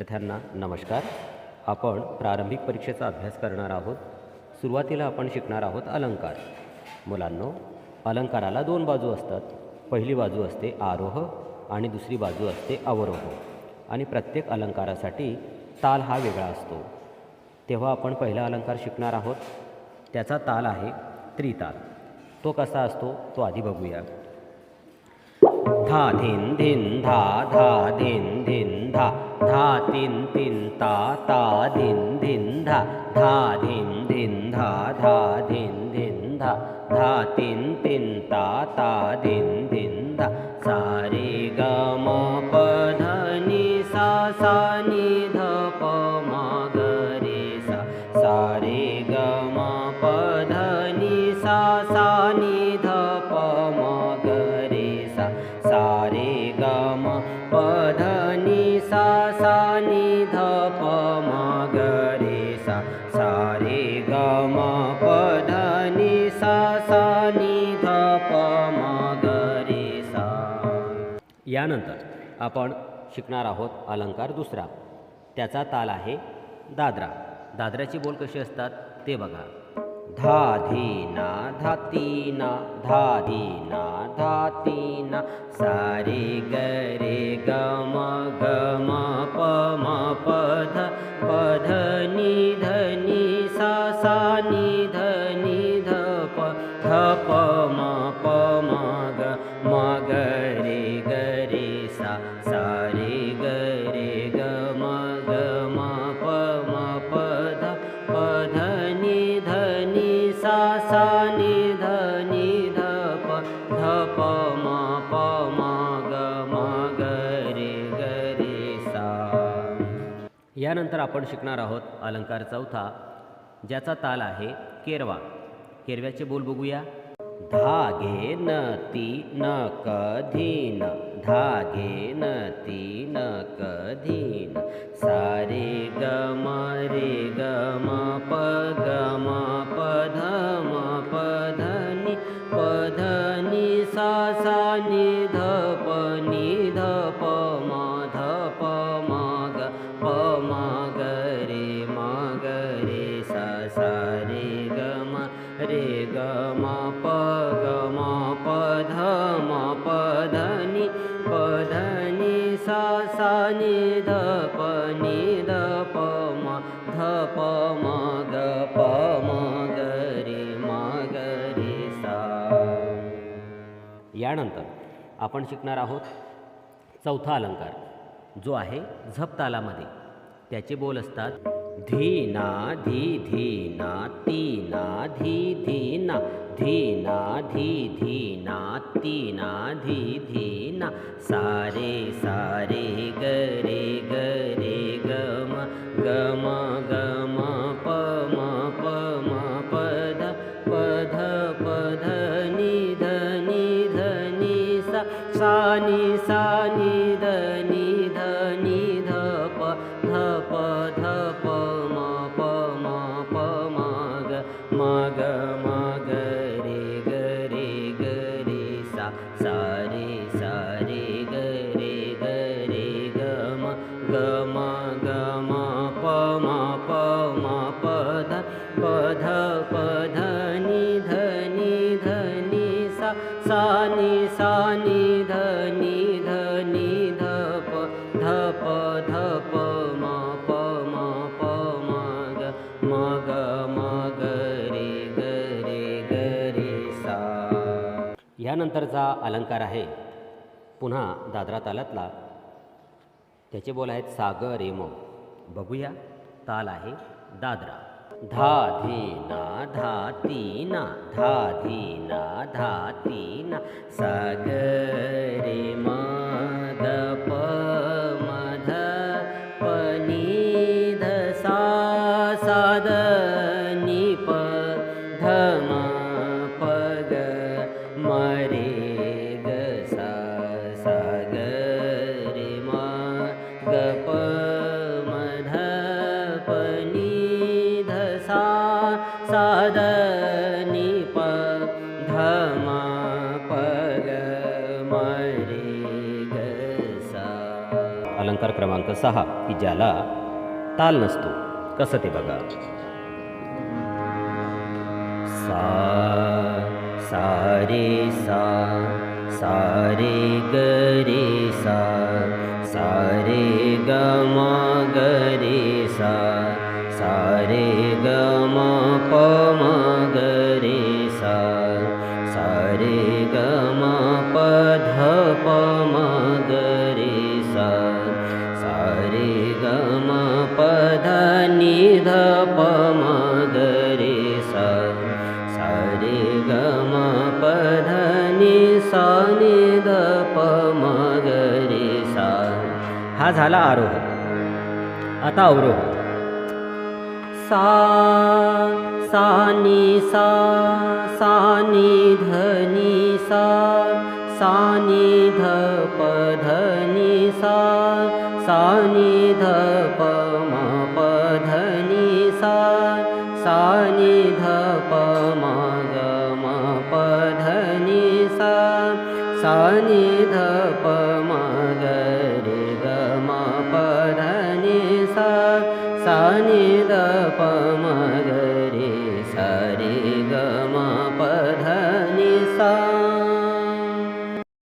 विद्यार्थ्यांना नमस्कार. आपण प्रारंभिक परीक्षेचा अभ्यास करणार आहोत. सुरुवातीला आपण शिकणार आहोत अलंकार. मुलांनो अलंकाराला दोन बाजू असतात. पहिली बाजू असते आरोह आणि दुसरी बाजू असते अवरोह. आणि प्रत्येक अलंकारासाठी ताल हा वेगळा असतो. तेव्हा आपण पहिला अलंकार शिकणार आहोत. त्याचा ताल आहे त्रिताल. तो कसा असतो? तो आधी बघूया. धा धिन धिन धा धा धिन धिन धा. धा तिन तिन ता ता धिन धिन धा धा धिन धिन धा धा धिन धिन धा धा तिन तिन ता ता धिन धिन धा। सा रे ग म प ध नि सा सा नि ध प म ग रे सा। सा ग धप प ग रे सा सा रे ग म प ध नि सा सा नि ध प ग रे सा यानंतर आपण शिकणार आहोत अलंकार दुसरा. त्याचा ताल आहे दादरा. दादऱ्याचे बोल कसे असतात ते बघा. धा धीना धातीना धा धीना धातीना सारे ग रे ग ध प म प म ग म ग रे ग रे सा सा रे ग रे ग म ग म प म प ध प ध नि ध नि सा सा नि ध नि ध प ध प म प म ग म ग रे ग रे सा. यानंतर आपण शिकणार आहोत अलंकार चौथा ज्याचा ताल आहे केरवा. केरव्याचे बोल बघूया. धागे न ती न कधीन धागे न ती न कधीन. सारे ग म रे ग म प ग म प ध म प ध नि प ध नि सा सा नि ध प नि ध प मा. म प ग म प ध म प ध नि प ध नि सा सा नि ध प नि ध प म ध प म ग प म ग रे म ग रे सा। यानंतर आपण शिकणार आहोत चौथा अलंकार जो आहे झपतालामध्ये. त्याचे बोल असतात धीना धी धीना तीना धी धीना धीना धी धीना तीना धी धीना सारे सारे ग रे ग रे ग म ग म पद म प म प ध नि ध नि सा सा नि सा नि ध नि ध ध प प ध प म प म प म ग म ग म ग रे ग रे ग रे सा सा रे सा रे ग रे ग रे ग म ग म ग म प म प म प ध प ध प ध नि ध नि ध नि सा सा नि सा नि त्यानंतरचा अलंकार आहे. पुन्हा दादरा तालातला त्याचे बोल आहेत साग रेमो बघूया ताल आहे दादरा. धा धी ना धा तीना धा धीना धा ती ना. सागर सा प ग म रे सा अलंकार क्रमांक सहा की ज्याला ताल नसतो. कसं ते बघा? सा सा रे सा सा रे ग रे सा सा रे ग मा ग रे सा। नि सा नि प म ग रे सा हा झाला आरोह. आता अवरोह. सा सा नि सा सा नि ध सा सा नि ध प ध सा सा नि ध प म प ध सा सा ध प नि प म ग ग म प ध नि सा नि